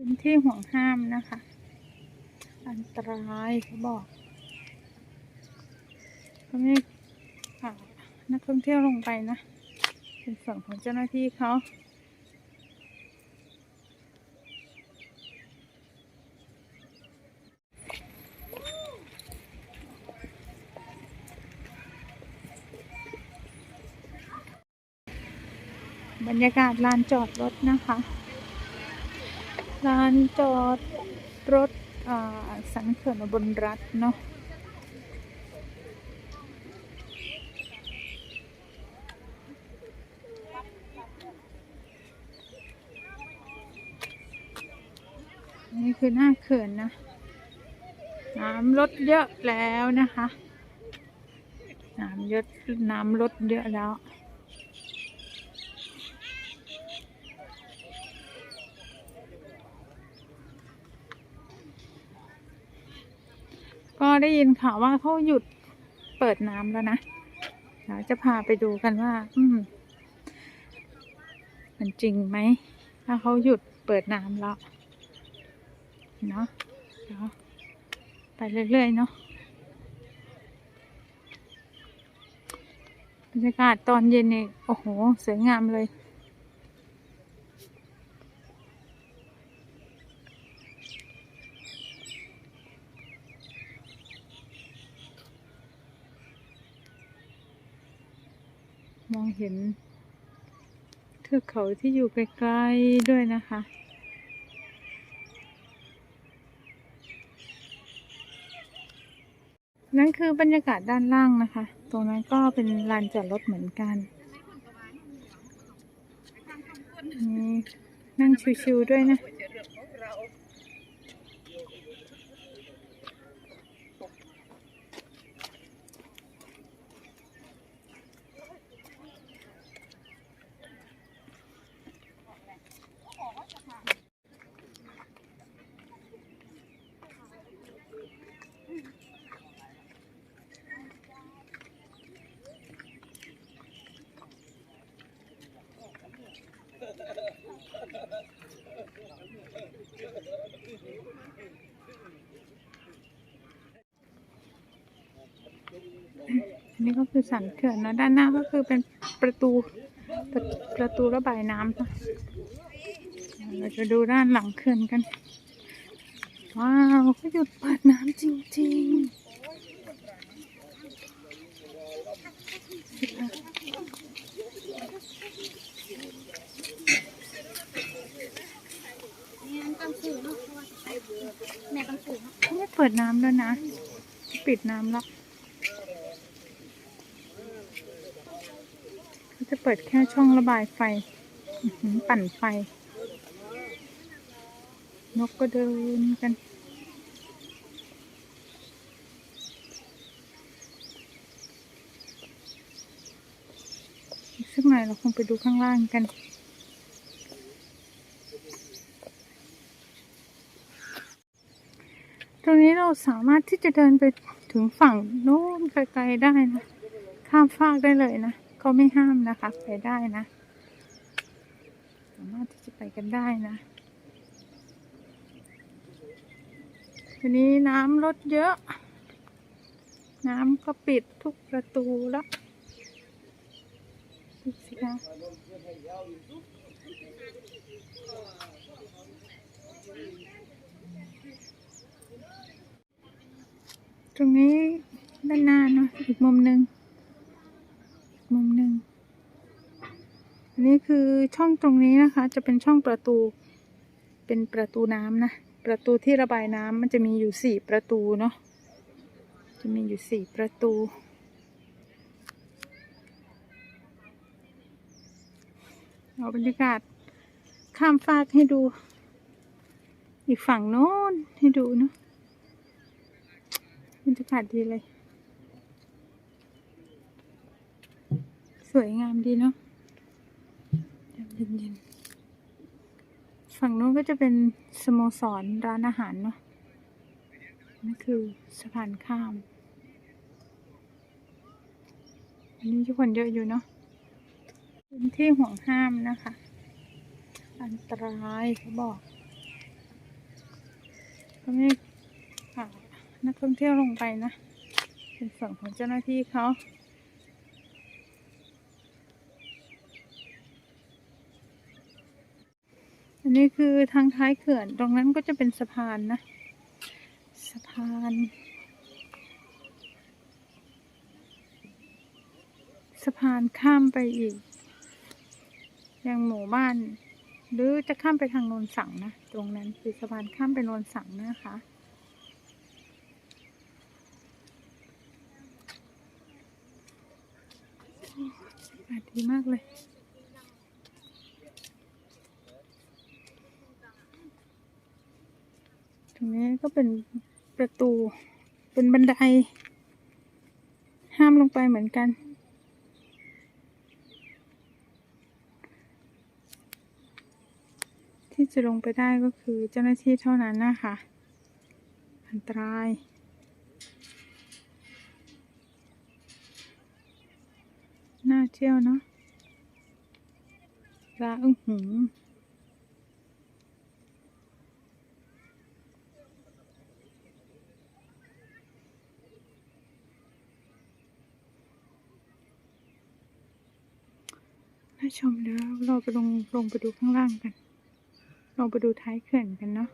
พื้นที่ห่วงห้ามนะคะ อันตรายเขาบอกเขาไม่นักท่องเที่ยวลงไปนะ เป็นส่วนของเจ้าหน้าที่เขาบรรยากาศลานจอดรถนะคะ ลานจอดรถสันเขื่อนบนรัฐเนาะนี่คือหน้าเขื่อนนะ น้ำลดเยอะแล้วนะคะ น้ำยอะน้ำลดเยอะแล้ว ก็ ได้ยินข่าวว่าเขาหยุดเปิดน้ำแล้วนะเดี๋ยวจะพาไปดูกันว่า อืมมันจริงไหมถ้าเขาหยุดเปิดน้ำแล้วเนาะเดี๋ยวไปเรื่อยๆเนาะบรรยากาศตอนเย็นนี่โอ้โห สวยงามเลย มองเห็นเทือกเขาที่อยู่ไกลๆด้วยนะคะ นั่นคือบรรยากาศด้านล่างนะคะ ตรงนั้นก็เป็นลานจอดรถเหมือนกัน นั่งชิวๆด้วยนะ อันนี้ก็คือสันเขื่อนนะด้านหน้าก็คือเป็นประตูประประตูระบายน้ำนะเราจะดูด้านหลังเขื่อนกัน ว้าวเขาหยุดเปิดน้ำจริงๆเขาไม่เปิดน้ำแล้วนะ ปิดน้ำแล้วเขา จะเปิดแค่ช่องระบายไฟ ปั่นไฟ นกก็เดินกันอีกสักหน่อยเราคงไปดูข้างล่างกันตรงนี้เราสามารถที่จะเดินไปถึงฝั่งโน้นไกลๆได้นะ ข้ามฟากได้เลยนะ เขาไม่ห้ามนะคะ ไปได้นะ สามารถที่จะไปกันได้นะทีนี้น้ำลดเยอะ น้ำก็ปิดทุกประตูแล้วดูสิคะตรงนี้ด้านหน้าเนาะอีกมุมหนึ่งอีกมุมหนึ่ง อันนี้คือช่องตรงนี้นะคะ จะเป็นช่องประตู เป็นประตูน้ำนะ ประตูที่ระบายน้ำมันจะมีอยู่สี่ประตูเนาะ จะมีอยู่สี่ประตู เอาบรรยากาศข้ามฟากให้ดู อีกฝั่งโน้นให้ดูเนาะบรรยากาศดีเลย สวยงามดีเนาะ เย็นๆ ฝั่งนู้นก็จะเป็นสโมสรร้านอาหารเนาะนั่คือสะพานข้ามอันนี้ทุกคนเยอะอยู่เนาะพื้นที่ห่วงห้ามนะคะ อันตรายเขาบอกก็ไม่นักท่องเที่ยวลงไปนะ เป็นส่วนของเจ้าหน้าที่เขา อันนี้คือทางท้ายเขื่อน ตรงนั้นก็จะเป็นสะพานนะ สะพาน สะพานข้ามไปอีก ยังหมู่บ้าน หรือจะข้ามไปทางโนนสังนะ ตรงนั้นคือสะพานข้ามไปโนนสังนะคะอากาศดีมากเลย ตรงนี้ก็เป็นประตู เป็นบันได ห้ามลงไปเหมือนกัน ที่จะลงไปได้ก็คือเจ้าหน้าที่เท่านั้นนะคะ อันตรายน่าเที่ยวเนาะลาอึ้งหือ ชมเดี๋ยวเราไปลงลงไปดูข้างล่างกัน ลงไปดูท้ายเขื่อนกันเนาะ